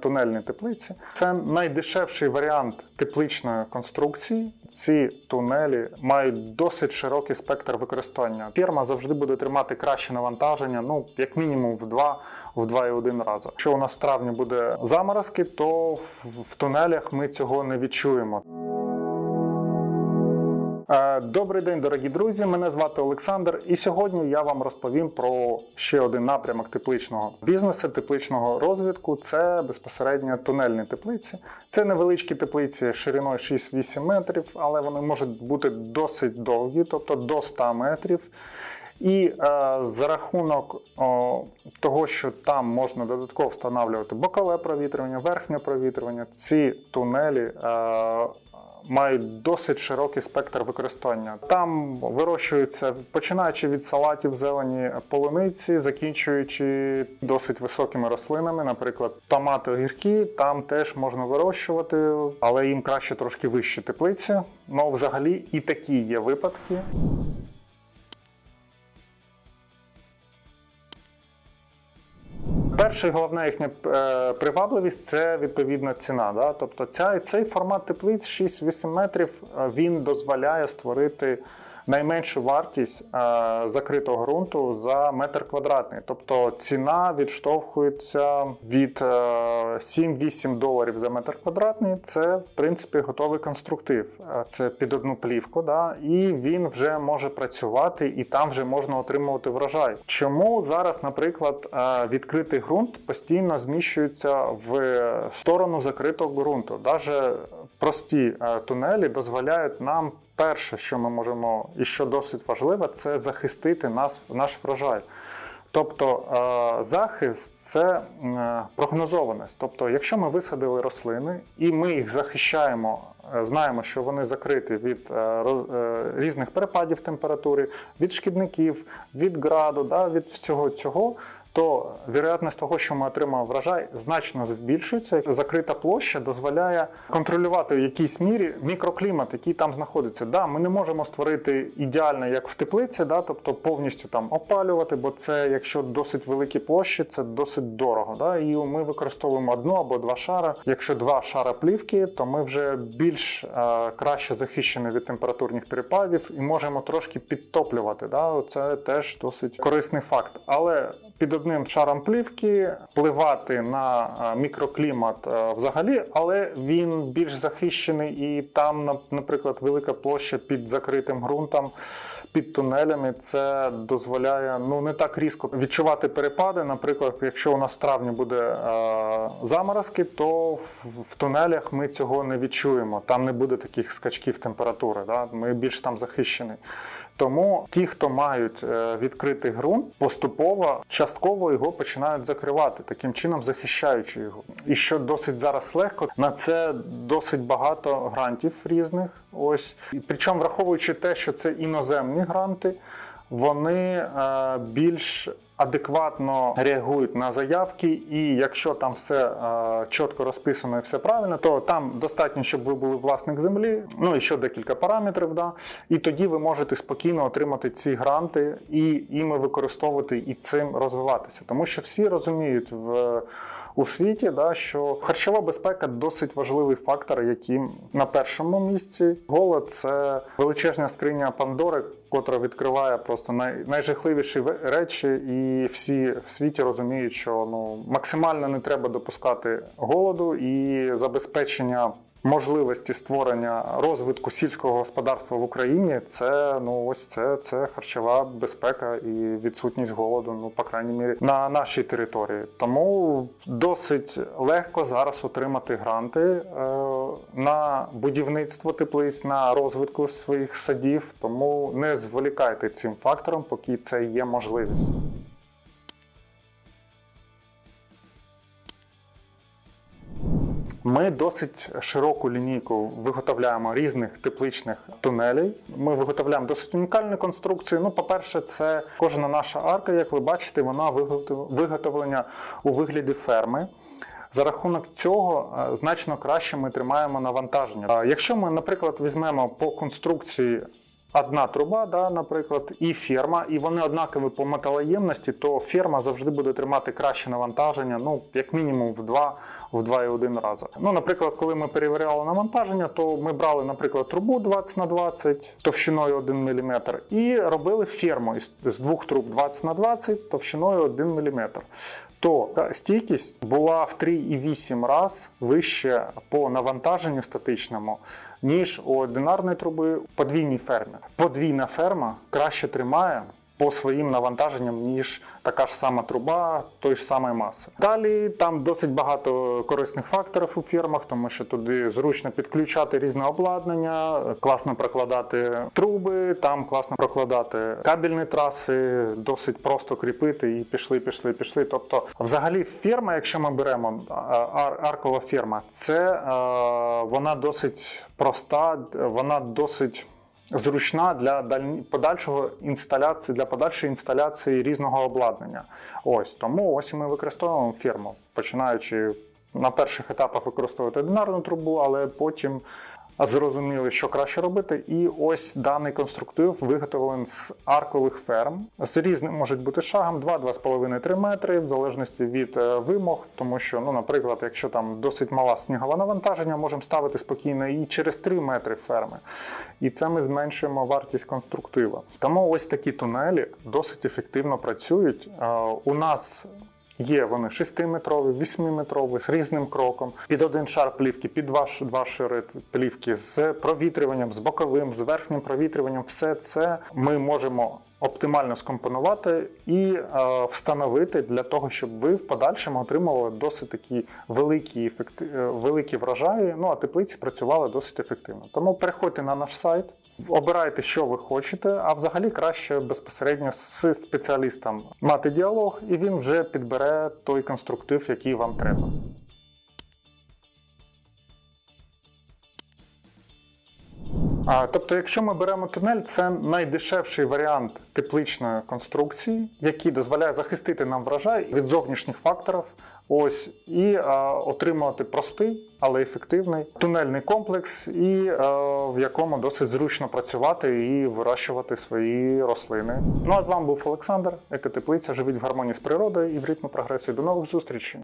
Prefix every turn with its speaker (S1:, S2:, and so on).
S1: тунельні теплиці. Це найдешевший варіант тепличної конструкції. Ці тунелі мають досить широкий спектр використання. Фірма завжди буде тримати краще навантаження, ну як мінімум в два в 2,1 рази. Якщо у нас в травні буде заморозки, то в тунелях ми цього не відчуємо. Е, Добрий день, дорогі друзі. Мене звати Олександр, і сьогодні я вам розповім про ще один напрямок тепличного бізнесу, тепличного розвитку. Це безпосередньо тунельні теплиці. Це невеличкі теплиці шириною 6-8 метрів, але вони можуть бути досить довгі, тобто до 100 метрів. І е, за рахунок о, того, що там можна додатково встановлювати бокове провітрювання, верхнє провітрювання, ці тунелі е, мають досить широкий спектр використання. Там вирощуються, починаючи від салатів зелені полуниці, закінчуючи досить високими рослинами, наприклад, томати огірки, там теж можна вирощувати, але їм краще трошки вищі теплиці. Ну, взагалі, і такі є випадки. Перша і головна їхня е, привабливість це відповідна ціна. Да? Тобто ця, цей формат теплиць 6-8 метрів е, він дозволяє створити найменшу вартість е, закритого ґрунту за метр квадратний. Тобто ціна відштовхується від е, 7-8 доларів за метр квадратний. Це в принципі готовий конструктив. Е, Це під одну плівку, да? і він вже може працювати, і там вже можна отримувати врожай. Чому зараз, наприклад, е, відкритий ґрунт постійно зміщується в сторону закритого ґрунту? Даже прості е, тунелі дозволяють нам перше, що ми можемо, і що досить важливо, це захистити нас, наш врожай. Тобто е, захист це е, прогнозованість. Тобто, якщо ми висадили рослини і ми їх захищаємо, е, знаємо, що вони закриті від різних перепадів температури, від шкідників, від граду, від всього цього. То вірогідність того, що ми отримаємо врожай, значно збільшується. Закрита площа дозволяє контролювати в якійсь мірі мікроклімат, який там знаходиться. Да, ми не можемо створити ідеально, як в теплиці, да, тобто повністю там опалювати, бо це, якщо досить великі площі, це досить дорого. Да, і ми використовуємо одну або два шара. Якщо два шара плівки, то ми вже більш е, краще захищені від температурних перепадів і можемо трошки підтоплювати. Да, це теж досить корисний факт. Але під одним шаром плівки впливати на е, мікроклімат е, взагалі, але він більш захищений, і там, наприклад, велика площа під закритим ґрунтом, під тунелями. Це дозволяє ну не так різко відчувати перепади. Наприклад, якщо у нас в травні буде е, заморозки, то в, тунелях ми цього не відчуємо. Там не буде таких скачків температури. Да? Ми більш там захищені. Тому ті, хто мають е, відкритий ґрунт, поступово частково його починають закривати, таким чином захищаючи його. І що досить зараз легко, на це досить багато грантів різних. Ось і причому враховуючи те, що це іноземні гранти, вони е, більш адекватно реагують на заявки, і якщо там все е, чітко розписано і все правильно, то там достатньо, щоб ви були власник землі, ну і ще декілька параметрів, да, і тоді ви можете спокійно отримати ці гранти і іми використовувати і цим розвиватися. Тому що всі розуміють в у світі, да, що харчова безпека досить важливий фактор, який на першому місці. Голод це величезна скриня Пандори, котра відкриває просто най, найжахливіші речі, і всі в світі розуміють, що ну максимально не треба допускати голоду і забезпечення. Можливості створення розвитку сільського господарства в Україні це ну ось це, це харчова безпека і відсутність голоду, ну по крайній мірі на нашій території. Тому досить легко зараз отримати гранти е, на будівництво теплиць, на розвитку своїх садів. Тому не зволікайте цим фактором, поки це є можливість. Ми досить широку лінійку виготовляємо різних тепличних тунелей. Ми виготовляємо досить унікальні конструкції. Ну, по-перше, це кожна наша арка, як ви бачите, вона виготов- виготовлена у вигляді ферми. За рахунок цього е, значно краще ми тримаємо навантаження. Якщо ми, наприклад, візьмемо по конструкції одна труба, да, наприклад, і ферма, і вони однакові по металоємності, то ферма завжди буде тримати краще навантаження, ну, як мінімум в 2 в 2,1 рази. Ну, наприклад, коли ми перевіряли навантаження, то ми брали, наприклад, трубу 20 на 20 товщиною 1 мм і робили ферму з двох труб 20 на 20 товщиною 1 мм. То та, стійкість була в 3,8 раз вище по навантаженню статичному, ніж у одинарної труби подвійні ферми. Подвійна ферма краще тримає по своїм навантаженням, ніж така ж сама труба той ж самої маси. Далі там досить багато корисних факторів у фірмах, тому що туди зручно підключати різне обладнання, класно прокладати труби, там класно прокладати кабельні траси, досить просто кріпити і пішли, пішли, пішли. Тобто, взагалі, фірма, якщо ми беремо аркова фірма, це е, вона досить проста, вона досить зручна для подальшого інсталяції, для подальшої інсталяції різного обладнання. Ось тому ось ми використовуємо фірму, починаючи на перших етапах використовувати одинарну трубу, але потім зрозуміли, що краще робити. І ось даний конструктив виготовлений з аркових ферм. З різним можуть бути шагом 2-2,5-3 метри, в залежності від е, вимог, тому що, ну, наприклад, якщо там досить мала снігове навантаження, можемо ставити спокійно і через 3 метри ферми. І це ми зменшуємо вартість конструктива. Тому ось такі тунелі досить ефективно працюють. Е, У нас Є вони 6-метрові, 8-метрові, з різним кроком, під один шар плівки, під два, два шари плівки, з провітрюванням, з боковим, з верхнім провітрюванням. Все це ми можемо оптимально скомпонувати і е, встановити для того, щоб ви в подальшому отримували досить такі великі, ефекти... е, великі врожаї. Ну а теплиці працювали досить ефективно. Тому переходьте на наш сайт. Обирайте, що ви хочете, а взагалі краще безпосередньо з спеціалістом мати діалог, і він вже підбере той конструктив, який вам треба. Тобто, якщо ми беремо тунель, це найдешевший варіант тепличної конструкції, який дозволяє захистити нам врожай від зовнішніх факторів. Ось і а, отримувати простий, але ефективний тунельний комплекс, і а, в якому досить зручно працювати і вирощувати свої рослини. Ну а з вами був Олександр, екотеплиця. Живіть в гармонії з природою і в ритмі прогресу. До нових зустрічей.